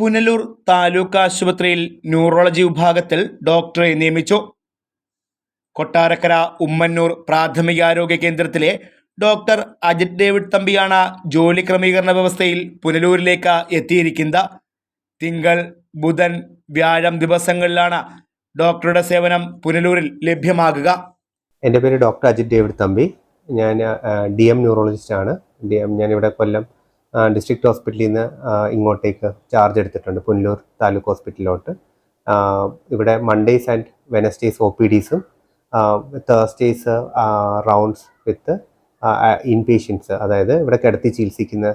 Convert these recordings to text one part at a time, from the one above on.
പുനലൂർ താലൂക്ക് ആശുപത്രിയിൽ ന്യൂറോളജി വിഭാഗത്തിൽ ഡോക്ടറെ നിയമിച്ചു. കൊട്ടാരക്കര ഉമ്മന്നൂർ പ്രാഥമികാരോഗ്യ കേന്ദ്രത്തിലെ ഡോക്ടർ അജിത് ഡേവിഡ് തമ്പിയാണ് ജോലി ക്രമീകരണ വ്യവസ്ഥയിൽ പുനലൂരിലേക്ക് എത്തിയിരിക്കുന്നത്. തിങ്കൾ ബുധൻ വ്യാഴം ദിവസങ്ങളിലാണ് ഡോക്ടറുടെ സേവനം പുനലൂരിൽ ലഭ്യമാകുക. എന്റെ പേര് ഡോക്ടർ അജിത് ഡേവിഡ് തമ്പി. ഞാൻ ഡി എം ന്യൂറോളജിസ്റ്റ് ആണ് ഡി എം ഞാനിവിടെ കൊല്ലം ഡിസ്ട്രിക്ട് ഹോസ്പിറ്റലിൽ നിന്ന് ഇങ്ങോട്ടേക്ക് ചാർജ് എടുത്തിട്ടുണ്ട്. പുനലൂർ താലൂക്ക് ഹോസ്പിറ്റലിലോട്ട് ഇവിടെ Mondays and Wednesdays O P ഡീസും Thursdays rounds with in patients അതായത് ഇവിടെ കിടത്തി ചികിത്സിക്കുന്ന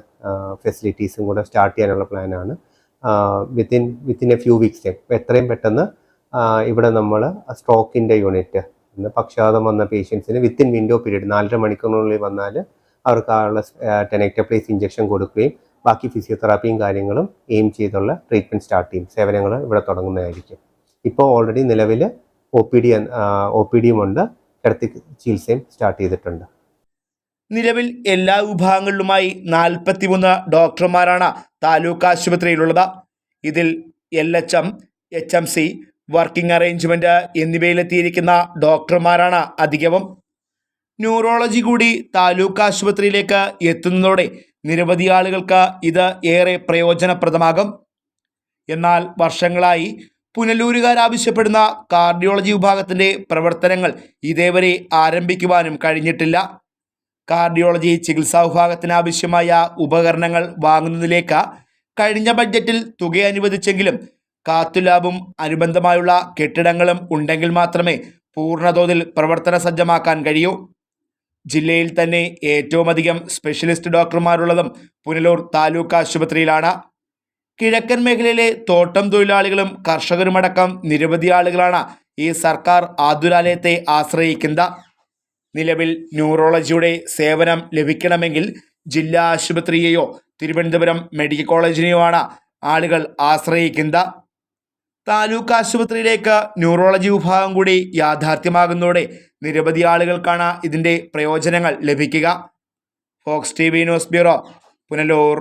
ഫെസിലിറ്റീസും കൂടെ സ്റ്റാർട്ട് ചെയ്യാനുള്ള പ്ലാനാണ് within within a few weeks time എത്രയും പെട്ടെന്ന് ഇവിടെ നമ്മൾ സ്ട്രോക്കിന്റെ യൂണിറ്റ് പക്ഷാതം വന്ന പേഷ്യൻസിന് വിത്തിൻ വിൻഡോ പീരീഡ് നാലര മണിക്കൂറിനുള്ളിൽ വന്നാൽ അവർക്ക് ആളുള്ള ടെനക്ടപ്ലേസ് ഇഞ്ചക്ഷൻ കൊടുക്കുകയും ബാക്കി ഫിസിയോതെറാപ്പിയും കാര്യങ്ങളും എയിം ചെയ്തുള്ള ട്രീറ്റ്മെന്റ് സ്റ്റാർട്ട് ചെയ്യും. സേവനങ്ങൾ ഇവിടെ തുടങ്ങുന്നതായിരിക്കും. ഇപ്പോൾ ഓൾറെഡി നിലവിൽ O P D O P ഡിയും ഉണ്ട്. കിടത്തി ചികിത്സയും സ്റ്റാർട്ട് ചെയ്തിട്ടുണ്ട്. നിലവിൽ എല്ലാ വിഭാഗങ്ങളിലുമായി നാൽപ്പത്തിമൂന്ന് ഡോക്ടർമാരാണ് താലൂക്ക് ആശുപത്രിയിലുള്ളത്. ഇതിൽ L H M H M C working arrangement എന്നിവയിലെത്തിയിരിക്കുന്ന ഡോക്ടർമാരാണ് അധികവും. ന്യൂറോളജി കൂടി താലൂക്ക് ആശുപത്രിയിലേക്ക് എത്തുന്നതോടെ നിരവധി ആളുകൾക്ക് ഇത് ഏറെ പ്രയോജനപ്രദമാകും. എന്നാൽ വർഷങ്ങളായി പുനലൂരുകാർ ആവശ്യപ്പെടുന്ന കാർഡിയോളജി വിഭാഗത്തിന്റെ പ്രവർത്തനങ്ങൾ ഇതേവരെ ആരംഭിക്കുവാനും കഴിഞ്ഞിട്ടില്ല. കാർഡിയോളജി ചികിത്സാ വിഭാഗത്തിനാവശ്യമായ ഉപകരണങ്ങൾ വാങ്ങുന്നതിലേക്ക് കഴിഞ്ഞ ബഡ്ജറ്റിൽ തുക അനുവദിച്ചെങ്കിലും കാത്തുലാബും അനുബന്ധമായുള്ള കെട്ടിടങ്ങളും ഉണ്ടെങ്കിൽ മാത്രമേ പൂർണതോതിൽ പ്രവർത്തന സജ്ജമാക്കാൻ കഴിയൂ. ജില്ലയിൽ തന്നെ ഏറ്റവും അധികം സ്പെഷ്യലിസ്റ്റ് ഡോക്ടർമാരുള്ളതും പുനലൂർ താലൂക്ക് ആശുപത്രിയിലാണ്. കിഴക്കൻ മേഖലയിലെ തോട്ടം തൊഴിലാളികളും കർഷകരുമടക്കം നിരവധി ആളുകളാണ് ഈ സർക്കാർ ആതുരാലയത്തെ ആശ്രയിക്കുന്നത്. നിലവിൽ ന്യൂറോളജിയുടെ സേവനം ലഭിക്കണമെങ്കിൽ ജില്ലാ ആശുപത്രിയെയോ തിരുവനന്തപുരം മെഡിക്കൽ കോളേജിനെയോ ആണ് ആളുകൾ ആശ്രയിക്കുന്നത്. താലൂക്ക് ആശുപത്രിയിലേക്ക് ന്യൂറോളജി വിഭാഗം കൂടി യാഥാർത്ഥ്യമാകുന്നതോടെ നിരവധി ആളുകൾക്കാണ് ഇതിന്റെ പ്രയോജനങ്ങൾ ലഭിക്കുക. Fox T V news bureau Punalur.